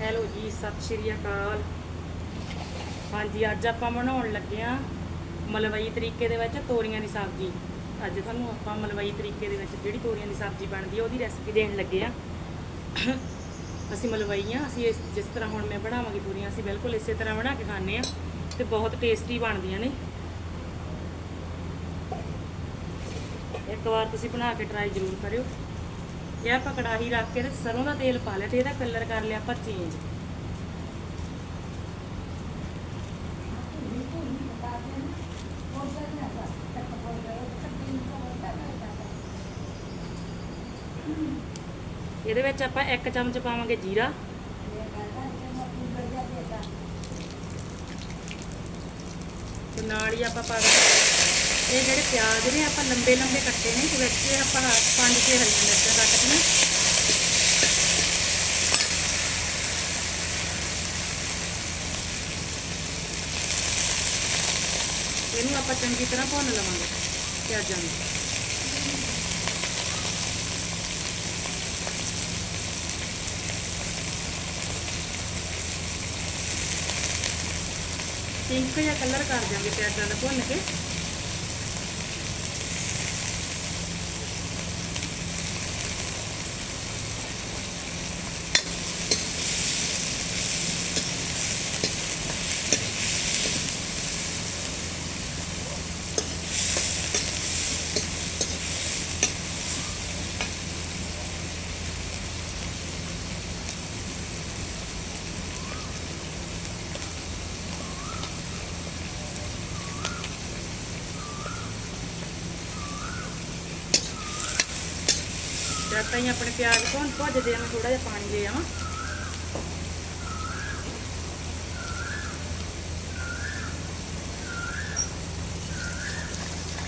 Hello ਜੀ, ਸਤਿ ਸ਼੍ਰੀ ਅਕਾਲ। ਹਾਂਜੀ, ਅੱਜ ਆਪਾਂ ਬਣਾਉਣ ਲੱਗੇ ਆ ਮਲਵਈ ਤਰੀਕੇ ਦੇ ਵਿੱਚ ਤੋਰੀਆਂ ਦੀ ਸਬਜ਼ੀ। ਅੱਜ ਤੁਹਾਨੂੰ ਆਪਾਂ ਮਲਵਈ ਤਰੀਕੇ ਦੇ ਵਿੱਚ ਜਿਹੜੀ ਤੋਰੀਆਂ ਦੀ ਸਬਜ਼ੀ ਬਣਦੀ ਆ, ਉਹਦੀ ਰੈਸਪੀ ਦੇਣ ਲੱਗੇ ਆ ਅਸੀਂ ਮਲਵਈ ਆ ਅਸੀਂ ਇਸ, ਜਿਸ ਤਰ੍ਹਾਂ ਹੁਣ ਮੈਂ ਬਣਾਵਾਂਗੀ ਤੋਰੀਆਂ, ਅਸੀਂ ਬਿਲਕੁਲ ਇਸੇ ਤਰ੍ਹਾਂ ਬਣਾ ਕੇ ਖਾਂਦੇ ਆ ਤੇ ਬਹੁਤ ਟੇਸਟੀ ਬਣਦੀਆਂ ਨੇ। ਇੱਕ ਵਾਰ ਤੁਸੀਂ ਬਣਾ ਕੇ ਟਰਾਈ ਜ਼ਰੂਰ ਕਰਿਓ। ਇਹ ਆਪਾਂ ਕੜਾਹੀ ਰੱਖ ਕੇ ਤੇ ਸਰੋਂ ਦਾ ਤੇਲ ਪਾ ਲਿਆ ਤੇ ਇਹਦਾ ਕਲਰ ਕਰ ਲਿਆ ਆਪਾਂ ਚੇਂਜ ਇਹਦੇ ਵਿੱਚ ਆਪਾਂ ਇੱਕ ਚਮਚ ਪਾਵਾਂਗੇ ਜੀਰਾ। ਤੇ ਨਾਲ ਹੀ ਆਪਾਂ ਪਾ ਦਾਂਗੇ ਇਹ ਜਿਹੜੇ ਪਿਆਜ਼ ਨੇ, ਆਪਾਂ ਲੰਬੇ ਲੰਬੇ ਕੱਟੇ ਨੇ ਤੇ ਵਿੱਚ ਆਪਾਂ ਪੰਜ ਛੇ ਹਰੀਆਂ ਮਿਰਚਾਂ ਕੱਟ ਇਹਨੂੰ ਆਪਾਂ ਚੰਗੀ ਤਰ੍ਹਾਂ ਭੁੰਨ ਲਵਾਂਗੇ ਪਿਆਜ਼ਾਂ ਨੂੰ। ਪਿੰਕ ਜਿਹਾ ਕਲਰ ਕਰ ਦਿਆਂਗੇ ਪਿਆਜ਼ਾਂ ਦਾ ਭੁੰਨ ਕੇ। ਜਦ ਤਾਈਂ ਆਪਣੇ ਪਿਆਜ਼ ਭੁੰਨ ਭੁੱਜਦੇ ਆ ਮੈਂ ਥੋੜਾ ਜਿਹਾ ਪਾਣੀ ਲੈ ਆਵਾਂ।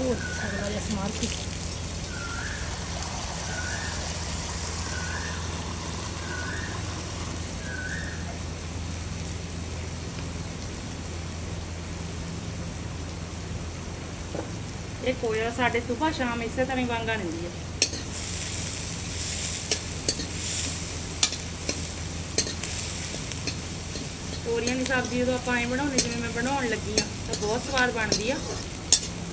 ਹੋਰ ਸਗਲਾ ਜਿਹਾ ਸਮਾਰ ਕੇ ਇਹ ਕੋਇਆ ਸਾਡੇ ਸਵੇਰ ਸ਼ਾਮ ਇਸੇ ਤਰ੍ਹਾਂ ਹੀ ਵਾਂਗਾ ਨਿੰਦੀ ਹੈ। ਤੋਰੀਆਂ ਦੀ ਸਬਜ਼ੀ ਜਦੋਂ ਆਪਾਂ ਐਂ ਬਣਾਉਂਦੇ, ਜਿਵੇਂ ਮੈਂ ਬਣਾਉਣ ਲੱਗੀ ਆ ਤਾਂ ਬਹੁਤ ਸਵਾਦ ਬਣਦੀ ਆ।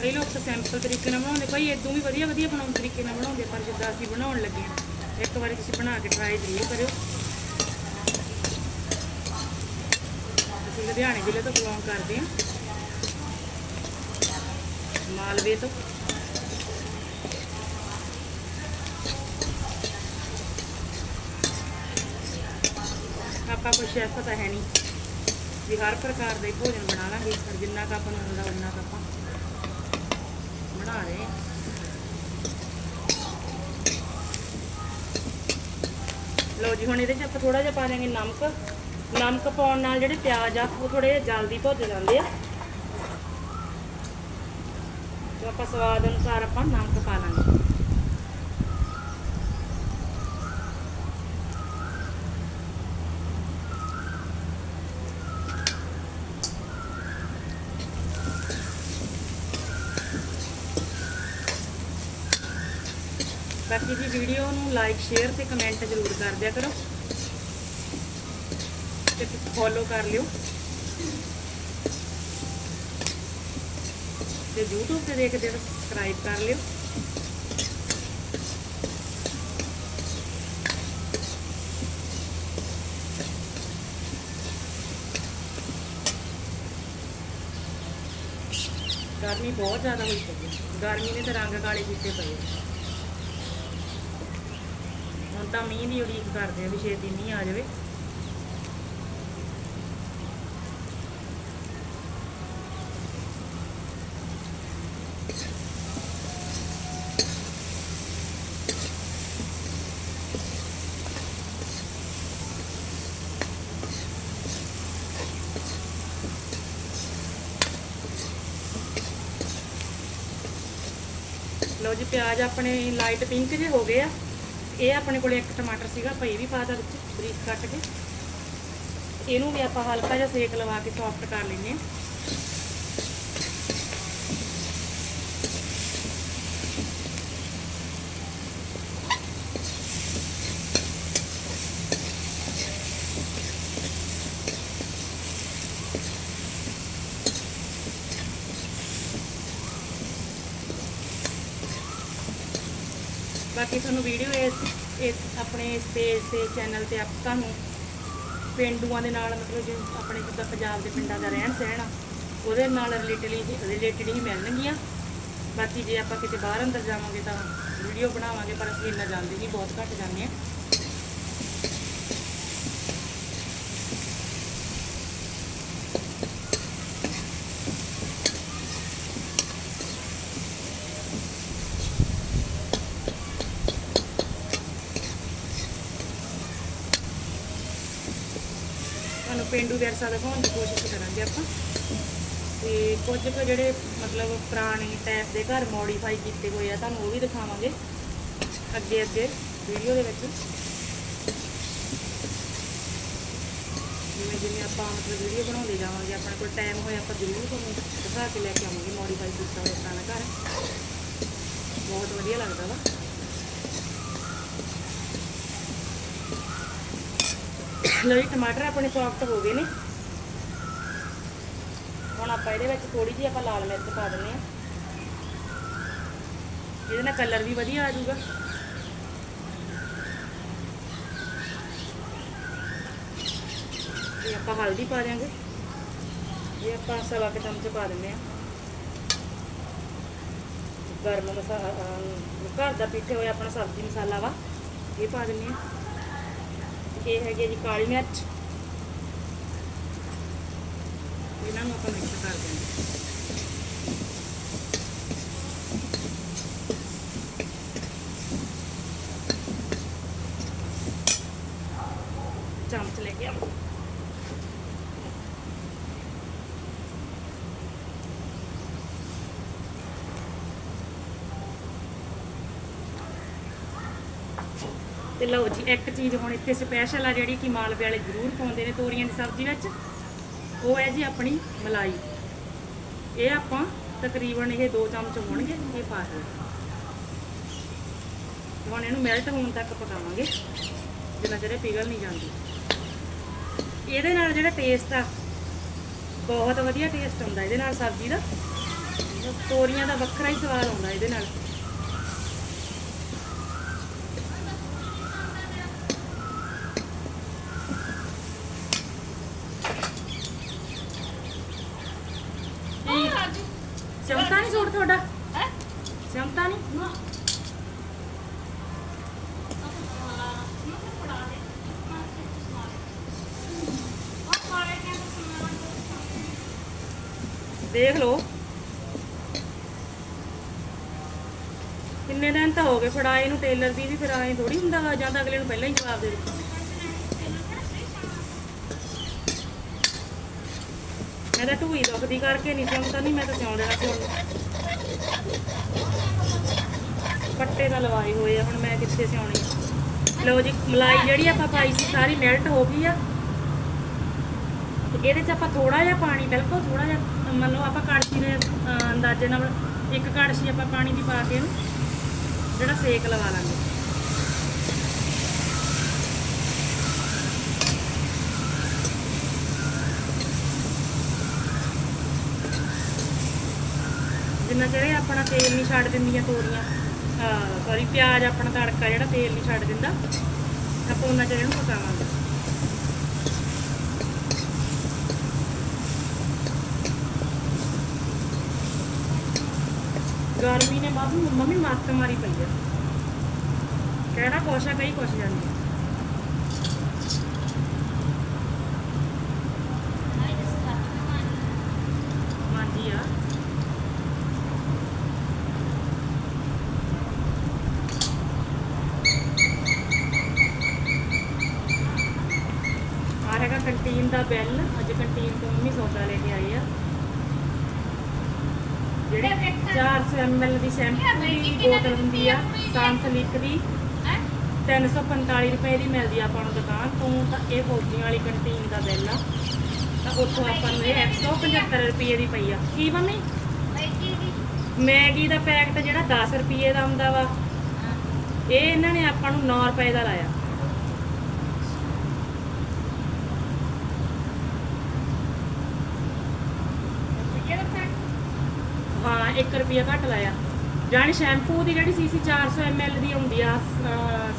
ਕਈ ਲੋਕ ਤਾਂ ਸਿੰਪਲ ਤਰੀਕੇ ਨਾਲ ਬਣਾਉਂਦੇ, ਭਾਈ ਇਦੋਂ ਵੀ ਵਧੀਆ ਵਧੀਆ ਬਣਾਉਣ ਤਰੀਕੇ ਨਾਲ ਬਣਾਉਂਦੇ ਪਰ ਜਿੱਦਾਂ ਅਸੀਂ ਬਣਾਉਣ ਲੱਗੇ ਆ ਇੱਕ ਵਾਰੀ ਤੁਸੀਂ ਬਣਾ ਕੇ ਟਰਾਈ ਜ਼ਰੂਰ ਕਰਿਓ। ਅਸੀਂ ਲੁਧਿਆਣੇ ਜ਼ਿਲ੍ਹੇ ਤੋਂ ਬਿਲੋਂਗ ਕਰਦੇ ਹਾਂ। ਮਾਲਵੇ ਤੋਂ। ਆਪਾਂ ਕੋਈ ਸ਼ੈਫ ਤਾਂ ਹੈ ਨਹੀਂ। ਵੀ ਹਰ ਪ੍ਰਕਾਰ ਦਾ ਹੀ ਭੋਜਨ ਬਣਾ ਲਾਂਗੇ ਪਰ ਜਿੰਨਾ ਕੁ ਆਪਾਂ ਨੂੰ ਆਉਂਦਾ ਉਨਾ ਕੁ ਆਪਾਂ ਬਣਾ ਰਹੇ ਹਾਂ ਲਓ ਜੀ, ਹੁਣ ਇਹਦੇ 'ਚ ਆਪਾਂ ਥੋੜਾ ਜਿਹਾ ਪਾ ਲਾਂਗੇ ਨਮਕ। ਨਮਕ ਪਾਉਣ ਨਾਲ ਜਿਹੜੇ ਪਿਆਜ਼ ਆ, ਉਹ ਥੋੜੇ ਜਿਹਾ ਜਲਦੀ ਭੁੱਜ ਜਾਂਦੇ ਆ। ਤੇ ਆਪਾਂ ਸਵਾਦ ਅਨੁਸਾਰ ਆਪਾਂ ਨਮਕ ਪਾ ਲਾਂਗੇ ਬਾਕੀ ਜੀ ਵੀਡੀਓ ਨੂੰ ਲਾਈਕ ਸ਼ੇਅਰ ਤੇ ਕਮੈਂਟ ਜ਼ਰੂਰ ਕਰ ਦਿਆ ਕਰੋ। ਤੇ ਫੋਲੋ ਕਰ ਲਿਓ। ਤੇ YouTube ਤੇ ਦੇਖਦੇ ਹੋ ਸਬਸਕ੍ਰਾਈਬ ਕਰ ਲਿਓ। ਗਰਮੀ ਬਹੁਤ ਜ਼ਿਆਦਾ ਹੋਈ ਪਈ ਗਰਮੀ ਨੇ ਤਾਂ ਰੰਗ ਕਾਲੇ ਕੀਤੇ ਪਏ ਆ। ਤਾਂ ਮੀਂਹ ਦੀ ਉਡੀਕ ਕਰਦੇ ਆ ਵੀ ਛੇਤੀ ਮੀਂਹ ਆ ਜਾਵੇ ਲਓ ਜੀ, ਪਿਆਜ਼ ਆਪਣੇ ਲਾਈਟ ਪਿੰਕ ਜੇ ਹੋ ਗਏ ਆ ਇਹ ਆਪਣੇ ਕੋਲੇ ਇੱਕ ਟਮਾਟਰ ਸੀਗਾ, ਆਪਾਂ ਇਹ ਵੀ ਪਾਤਾ ਵਿੱਚ ਬਰੀਕ ਕੱਟ ਕੇ। ਇਹਨੂੰ ਵੀ ਆਪਾਂ ਹਲਕਾ ਜਿਹਾ ਸੇਕ ਲਵਾ ਕੇ ਸੌਫਟ ਕਰ ਲੈਂਦੇ ਹਾਂ। ਬਾਕੀ ਤੁਹਾਨੂੰ ਵੀਡੀਓ ਇਸ ਇਸ ਆਪਣੇ ਇਸ ਪੇਜ ਤੇ ਚੈਨਲ ਤੇ ਆਪ ਤੁਹਾਨੂੰ ਪਿੰਡੂਆਂ ਦੇ ਨਾਲ, ਮਤਲਬ ਜੋ ਆਪਣੇ ਜਿੱਦਾਂ ਪੰਜਾਬ ਦੇ ਪਿੰਡਾਂ ਦਾ ਰਹਿਣ ਸਹਿਣ ਆ, ਉਹਦੇ ਨਾਲ ਰਿਲੇਟਡਲੀ ਰਿਲੇਟਡ ਹੀ ਮਿਲਣਗੀਆਂ। ਬਾਕੀ ਜੇ ਆਪਾਂ ਕਿਤੇ ਬਾਹਰ ਅੰਦਰ ਜਾਵਾਂਗੇ ਤਾਂ ਵੀਡੀਓ ਬਣਾਵਾਂਗੇ, ਪਰ ਅਸੀਂ ਇੰਨਾ ਜਾਂਦੇ ਨਹੀਂ, ਬਹੁਤ ਘੱਟ ਜਾਂਦੇ ਆ ਤੁਹਾਨੂੰ ਪਿੰਡੂ ਵਿਰਸਾ ਦਿਖਾਉਣ ਦੀ ਕੋਸ਼ਿਸ਼ ਕਰਾਂਗੇ ਆਪਾਂ। ਤੇ ਕੁਝ ਕੁ ਜਿਹੜੇ ਮਤਲਬ ਪੁਰਾਣੇ ਟਾਈਪ ਦੇ ਘਰ ਮੋਡੀਫਾਈ ਕੀਤੇ ਹੋਏ ਆ, ਤੁਹਾਨੂੰ ਉਹ ਵੀ ਦਿਖਾਵਾਂਗੇ ਅੱਗੇ ਅੱਗੇ ਵੀਡੀਓ ਦੇ ਵਿੱਚ। ਜਿਵੇਂ ਜਿਵੇਂ ਆਪਾਂ ਮਤਲਬ ਵੀਡੀਓ ਬਣਾਉਂਦੇ ਜਾਵਾਂਗੇ, ਆਪਣੇ ਕੋਲ ਟਾਈਮ ਹੋਇਆ ਆਪਾਂ ਜ਼ਰੂਰ ਤੁਹਾਨੂੰ ਦਿਖਾ ਕੇ ਲੈ ਕੇ ਆਵਾਂਗੇ ਮੋਡੀਫਾਈ ਕੀਤਾ ਹੋਇਆ ਪੁਰਾਣਾ ਘਰ। ਬਹੁਤ ਵਧੀਆ ਲੱਗਦਾ ਵਾ। ਲਓ ਜੀ, ਟਮਾਟਰ ਆਪਣੇ ਸੌਫਟ ਹੋ ਗਏ ਨੇ। ਹੁਣ ਆਪਾਂ ਇਹਦੇ ਵਿੱਚ ਥੋੜੀ ਜਿਹੀ ਆਪਾਂ ਲਾਲ ਮਿਰਚ ਪਾ ਦਿੰਦੇ ਆ ਇਹਦੇ ਨਾਲ ਕਲਰ ਵੀ ਵਧੀਆ ਆ ਜਾਊਗਾ। ਇਹ ਆਪਾਂ ਹਲਦੀ ਪਾ ਦਿਆਂਗੇ। ਇਹ ਆਪਾਂ ਸਵਾ ਕੇ ਚਮਚ ਪਾ ਦਿੰਦੇ ਆ ਗਰਮ ਮਸਾਲਾ ਘਰ ਦਾ ਪੀਠੇ ਹੋਇਆ ਆਪਣਾ ਸਬਜ਼ੀ ਮਸਾਲਾ ਵਾ, ਇਹ ਪਾ ਦਿੰਦੇ ਆ ਇਹ ਹੈਗੀ ਜੀ ਕਾਲੀ ਮਿਰਚ। ਇਹਨਾਂ ਨੂੰ ਆਪਾਂ ਮਿਕਸ ਕਰ ਦਿੰਦੇ ਚਮਚ ਲੈ ਕੇ ਆਓ ਤੇ ਲਓ ਜੀ, ਇੱਕ ਚੀਜ਼ ਹੁਣ ਇੱਥੇ ਸਪੈਸ਼ਲ ਆ ਜਿਹੜੀ ਕਿ ਮਾਲਵੇ ਵਾਲੇ ਜ਼ਰੂਰ ਪਾਉਂਦੇ ਨੇ ਤੋਰੀਆਂ ਦੀ ਸਬਜ਼ੀ ਵਿੱਚ। ਉਹ ਹੈ ਜੀ ਆਪਣੀ ਮਲਾਈ। ਇਹ ਆਪਾਂ ਤਕਰੀਬਨ ਇਹ 2 ਚਮਚ ਹੋਣਗੇ, ਇਹ ਪਾ ਦਿਓ। ਹੁਣ ਇਹਨੂੰ ਮੈਲਟ ਹੋਣ ਤੱਕ ਪਕਾਵਾਂਗੇ, ਜਿੰਨਾ ਚਿਰ ਇਹ ਪਿਘਲ ਨਹੀਂ ਜਾਂਦੀ। ਇਹਦੇ ਨਾਲ ਜਿਹੜਾ ਟੇਸਟ ਆ, ਬਹੁਤ ਵਧੀਆ ਟੇਸਟ ਆਉਂਦਾ ਇਹਦੇ ਨਾਲ ਸਬਜ਼ੀ ਦਾ। ਤੋਰੀਆਂ ਦਾ ਵੱਖਰਾ ਹੀ ਸਵਾਦ ਆਉਂਦਾ ਇਹਦੇ ਨਾਲ। ਚਮਤਾ ਨਹੀਂ ਸੂਟ ਤੁਹਾਡਾ? ਹੈ? ਚਮਤਾ ਨਹੀਂ ਨਾ। ਦੇਖ ਲਓ। ਕਿੰਨੇ ਦਿਨ ਤਾਂ ਹੋ ਗਏ ਫੜਾਏ ਨੂੰ ਟੇਲਰ ਦੀ ਵੀ ਫਿਰ ਐਂ ਥੋੜੀ ਹੁੰਦਾ ਜਾਂ ਤਾਂ ਅਗਲੇ ਨੂੰ ਪਹਿਲਾਂ ਹੀ ਜਵਾਬ ਦੇ ਦਿੱਤਾ। ਮੈਂ ਤਾਂ ਢੂਈ ਦੁਖਦੀ ਕਰਕੇ ਨਹੀਂ ਸਿਉਂਦਾ ਨਹੀਂ ਮੈਂ ਤਾਂ ਸਿਉਂ ਦੇਣਾ ਸੀ ਪੱਟੇ ਤਾਂ ਲਵਾਏ ਹੋਏ ਆ, ਹੁਣ ਮੈਂ ਕਿੱਥੇ ਸਿਉਣੀ ਲਓ ਜੀ, ਮਲਾਈ ਜਿਹੜੀ ਆਪਾਂ ਪਾਈ ਸੀ, ਸਾਰੀ ਮੈਲਟ ਹੋ ਗਈ ਆ। ਇਹਦੇ 'ਚ ਆਪਾਂ ਥੋੜਾ ਜਿਹਾ ਪਾਣੀ, ਬਿਲਕੁਲ ਥੋੜਾ ਜਿਹਾ, ਮੰਨ ਲਓ ਆਪਾਂ ਕੜਛੀ ਦੇ ਅੰਦਾਜ਼ੇ ਨਾਲ, ਇੱਕ ਕੜਛੀ ਆਪਾਂ ਪਾਣੀ ਦੀ ਪਾ ਕੇ ਇਹਨੂੰ ਜਿਹੜਾ ਸੇਕ ਲਵਾ ਲਾਂਗੇ। ਜਿੰਨਾ ਚਿਰ ਆਪਣਾ ਤੇਲ ਨਹੀਂ ਛੱਡ ਦਿੰਦੀਆਂ ਤੋਰੀਆਂ। ਹਾਂ ਸੌਰੀ ਪਿਆਜ਼ ਆਪਣਾ ਤੜਕਾ ਜਿਹੜਾ ਤੇਲ ਨਹੀਂ ਛੱਡ ਦਿੰਦਾ। ਆਪਾਂ ਉਹਨਾਂ ਚਿਰ ਇਹਨੂੰ ਪਕਾਵਾਂਗੇ। ਗਰਮੀ ਨੇ ਬਾਬੂ ਮੰਮੀ ਮੱਤ ਮਾਰੀ ਪਈ ਆ। ਕਿਹੜਾ ਕੁਛ ਆ ਕਈ ਕੁਛ ਜਾਂਦੀ ਆ। ਹਾਂਜੀ ਆ ਆ ਹੈਗਾ ਕੰਟੀਨ ਦਾ ਬਿੱਲ ਅੱਜ ਕੰਟੀਨ ਤੋਂ ਮੰਮੀ ਸੌਦਾ ਲੈ ਕੇ ਆਈ ਆ। ਜਿਹੜੀ 400 ml ਦੀ ਸ਼ੈਂਪੂ ਦੀ ਬੋਤਲ ਹੁੰਦੀ ਆ ਸਾਨਸਲਿਕ ਦੀ 345 ਰੁਪਏ ਦੀ ਮਿਲਦੀ ਆ ਆਪਾਂ ਨੂੰ ਦੁਕਾਨ ਤੋਂ ਤਾਂ ਇਹ ਫੌਜੀਆਂ ਵਾਲੀ ਕੰਟੀਨ ਦਾ ਬਿੱਲ ਆ। ਤਾਂ ਉੱਥੋਂ ਆਪਾਂ ਨੂੰ ਇਹ 175 ਰੁਪਏ ਦੀ ਪਈ ਆ। ਕੀ ਮੰਮੀ? ਮੈਗੀ ਦਾ। ਪੈਕਟ ਜਿਹੜਾ 10 ਰੁਪਏ ਦਾ ਹੁੰਦਾ ਵਾ ਇਹ ਇਹਨਾਂ ਨੇ ਆਪਾਂ ਨੂੰ 9 ਰੁਪਏ ਦਾ ਲਾਇਆ ਹਾਂ 1 ਰੁਪਿਆ ਘੱਟ ਲਾਇਆ। ਜਾਨੀ ਸ਼ੈਂਪੂ ਦੀ ਜਿਹੜੀ ਸੀਸੀ 400 ml ਦੀ ਆਉਂਦੀ ਆ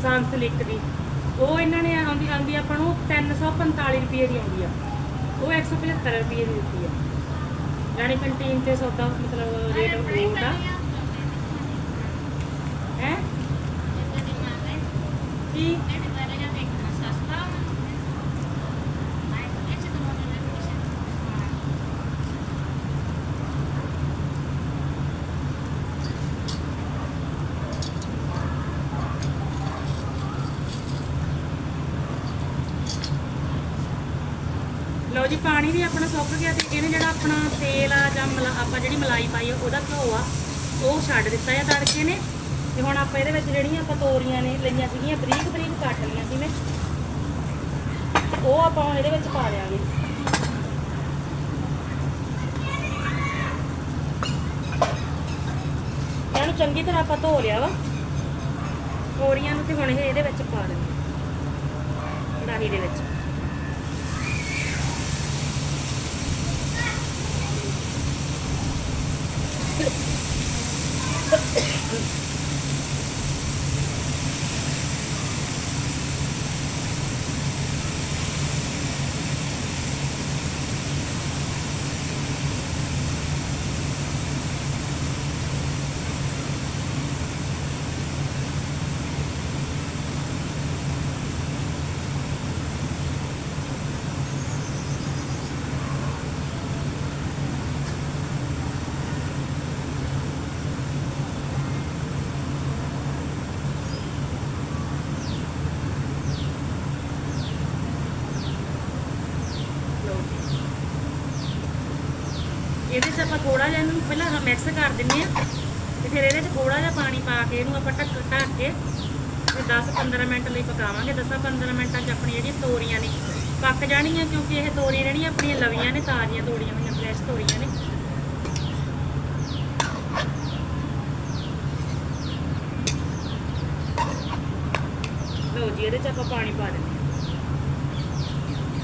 ਸਨਸਿਲਿਕ ਦੀ ਉਹ ਇਹਨਾਂ ਨੇ ਆਉਂਦੀ ਆਉਂਦੀ ਆਪਾਂ ਨੂੰ 345 ਰੁਪਏ ਦੀ ਆਉਂਦੀ ਆ। ਉਹ 175 ਰੁਪਏ ਦੀ ਦਿੱਤੀ ਆ। ਜਾਨੀ ਕੰਟੀਨ ਤੇ ਸੌਦਾ ਮਤਲਬ ਰੇਟ ਆ ਹੈ? ਕੀ? ਲਓ ਪਾਣੀ ਵੀ ਆਪਣਾ ਸੁੱਕ ਗਿਆ ਤੇ ਇਹਨੇ ਜਿਹੜਾ ਆਪਣਾ ਤੇਲ ਆ ਜਾਂ ਮਲਾ ਆਪਾਂ ਜਿਹੜੀ ਮਲਾਈ ਪਾਈ ਆ, ਉਹਦਾ ਘਿਓ ਆ, ਉਹ ਛੱਡ ਦਿੱਤਾ ਆ ਤੜਕੇ ਨੇ। ਤੇ ਹੁਣ ਆਪਾਂ ਇਹਦੇ ਵਿੱਚ ਜਿਹੜੀਆਂ ਆਪਾਂ ਤੋਰੀਆਂ ਨੇ ਲਈਆਂ ਸੀਗੀਆਂ, ਬਰੀਕ ਬਰੀਕ ਕੱਟ ਲਈਆਂ ਸੀ ਮੈਂ। ਉਹ ਆਪਾਂ ਇਹਦੇ ਵਿੱਚ ਪਾ ਦਿਆਂਗੇ। ਇਹਨੂੰ ਚੰਗੀ ਤਰ੍ਹਾਂ ਆਪਾਂ ਧੋ ਲਿਆ ਵਾ। ਤੋਰੀਆਂ ਨੂੰ ਤੇ ਹੁਣ ਇਹ ਇਹਦੇ ਵਿੱਚ ਪਾ ਦੇਣਾ ਕੜਾਹੀ ਦੇ ਵਿੱਚ ਲਓ ਜੀ। ਇਹਦੇ 'ਚ ਆਪਾਂ ਥੋੜਾ ਜਿਹਾ ਇਹਨੂੰ ਪਹਿਲਾਂ ਮਿਕਸ ਕਰ ਦਿੰਨੇ ਆ ਤੇ ਫਿਰ ਇਹਦੇ 'ਚ ਥੋੜਾ ਜਿਹਾ ਪਾਣੀ ਪਾ ਕੇ ਇਹਨੂੰ ਆਪਾਂ ਢੱਕ ਢੱਕ ਕੇ ਤੇ 10-15 ਮਿੰਟ ਲਈ ਪਕਾਵਾਂਗੇ। 10-15 ਮਿੰਟਾਂ 'ਚ ਆਪਣੀਆਂ ਜਿਹੜੀਆਂ ਤੋਰੀਆਂ ਨੇ ਪੱਕ ਜਾਣੀਆਂ ਕਿਉਂਕਿ ਇਹ ਤੋਰੀਆਂ ਜਿਹੜੀਆਂ ਆਪਣੀਆਂ ਲਵੀਆਂ ਨੇ, ਤਾਜ਼ੀਆਂ ਤੋੜੀਆਂ ਹੋਈਆਂ ਫਰੈਸ਼ ਤੋਰੀਆਂ ਨੇ। ਲਓ ਜੀ, ਇਹਦੇ 'ਚ ਆਪਾਂ ਪਾਣੀ ਪਾ ਦਿੰਦੇ ਹਾਂ।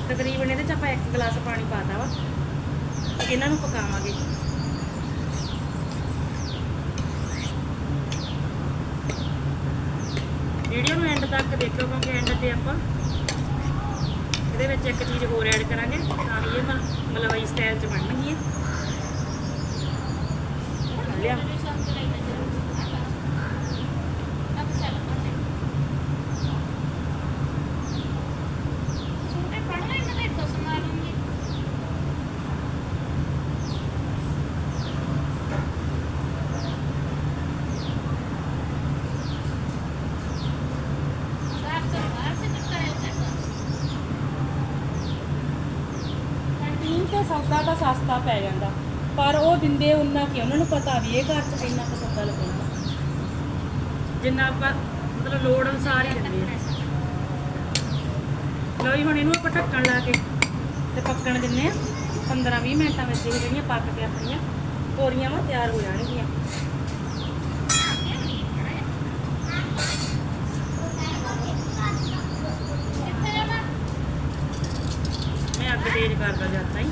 ਤਕਰੀਬਨ ਇਹਦੇ 'ਚ ਆਪਾਂ 1 ਗਲਾਸ ਪਾਣੀ ਪਾਤਾ ਵਾ। ਇਹਨਾਂ ਨੂੰ ਪਕਾਵਾਂਗੇ। ਵੀਡੀਓ ਨੂੰ ਐਂਡ ਤੱਕ ਦੇਖੋ ਕਿਉਂਕਿ ਐਂਡ ਤੇ ਆਪਾਂ ਇਹਦੇ ਵਿੱਚ ਇੱਕ ਚੀਜ਼ ਹੋਰ ਐਡ ਕਰਾਂਗੇ। ਤਾਂ ਹੀ ਇਹ ਮ- ਮਲਵਈ ਸਟਾਈਲ ਚ ਬਣਨਗੀ ਲਿਆ ਕੰਟੀਨ ਤੇ ਸੌਦਾ ਤਾਂ ਪੈ ਜਾਂਦਾ। ਪਰ ਉਹ ਦਿੰਦੇ ਉਹਨਾਂ ਕਿ? ਉਹਨਾਂ ਨੂੰ ਪਤਾ ਵੀ ਇਹ ਘਰ 'ਚ ਇੰਨਾ ਕੁ ਸੌਦਾ ਲੱਗਣਾ। ਜਿੰਨਾ ਆਪਾਂ ਮਤਲਬ ਲੋੜ ਅਨੁਸਾਰ ਹੀ ਦਿੰਦੇ ਆ। ਲਓ ਜੀ, ਹੁਣ ਇਹਨੂੰ ਆਪਾਂ ਢੱਕਣ ਲਾ ਕੇ ਤੇ ਪੱਕਣ ਦਿੰਨੇ ਆ। 15-20 ਮਿੰਟਾਂ ਵਿੱਚ ਇਹ ਜਿਹੜੀਆਂ ਪੱਕ ਕੇ ਆਪਣੀਆਂ ਤੋਰੀਆਂ ਵਾ ਤਿਆਰ ਹੋ ਜਾਣਗੀਆਂ। ਮੈਂ ਅੱਗ ਤੇਜ਼ ਕਰਦਾ ਜਾਂਦਾ ਹੀ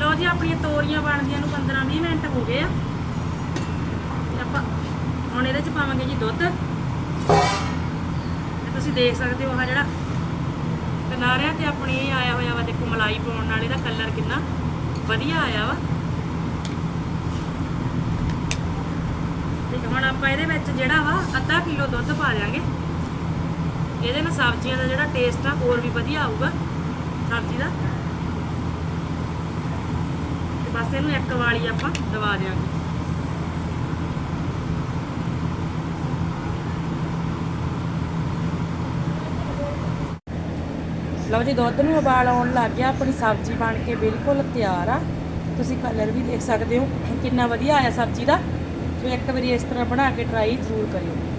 ਲਓ ਜੀ, ਆਪਣੀਆਂ ਤੋਰੀਆਂ ਬਣਦੀਆਂ ਨੂੰ 15-20 ਮਿੰਟ ਹੋ ਗਏ ਆ। ਤੇ ਆਪਾਂ ਹੁਣ ਇਹਦੇ ਚ ਪਾਵਾਂਗੇ ਜੀ ਦੁੱਧ। ਤੇ ਤੁਸੀਂ ਦੇਖ ਸਕਦੇ ਹੋ ਆਹ ਜਿਹੜਾ ਕਿਨਾਰਿਆਂ ਤੇ ਆਪਣੀ ਇਹ ਆਇਆ ਹੋਇਆ ਵਾ, ਦੇਖੋ ਮਲਾਈ ਪਾਉਣ ਨਾਲ ਇਹਦਾ ਕਲਰ ਕਿੰਨਾ ਵਧੀਆ ਆਇਆ ਵਾ। ਤੇ ਹੁਣ ਆਪਾਂ ਇਹਦੇ ਵਿੱਚ ਜਿਹੜਾ ਵਾ, ਅੱਧਾ ਕਿਲੋ ਦੁੱਧ ਪਾ ਦਿਆਂਗੇ। ਇਹਦੇ ਨਾਲ ਸਬਜ਼ੀਆਂ ਦਾ ਜਿਹੜਾ ਟੇਸਟ ਆ ਹੋਰ ਵੀ ਵਧੀਆ ਆਊਗਾ ਸਬਜ਼ੀ ਦਾ ਤੇ ਬਸ ਇਹਨੂੰ ਇੱਕ ਵਾਲੀ ਆਪਾਂ ਦਵਾ ਦਿਆਂਗੇ। ਲਓ ਜੀ, ਦੁੱਧ ਨੂੰ ਉਬਾਲ ਆਉਣ ਲੱਗ ਗਿਆ। ਆਪਣੀ ਸਬਜ਼ੀ ਬਣ ਕੇ ਬਿਲਕੁਲ ਤਿਆਰ ਆ। ਤੁਸੀਂ ਕਲਰ ਵੀ ਦੇਖ ਸਕਦੇ ਹੋ ਕਿੰਨਾ ਵਧੀਆ ਆਇਆ ਸਬਜ਼ੀ ਦਾ। ਸੋ ਇੱਕ ਵਾਰੀ ਇਸ ਤਰ੍ਹਾਂ ਬਣਾ ਕੇ ਟਰਾਈ ਜ਼ਰੂਰ ਕਰਿਓ।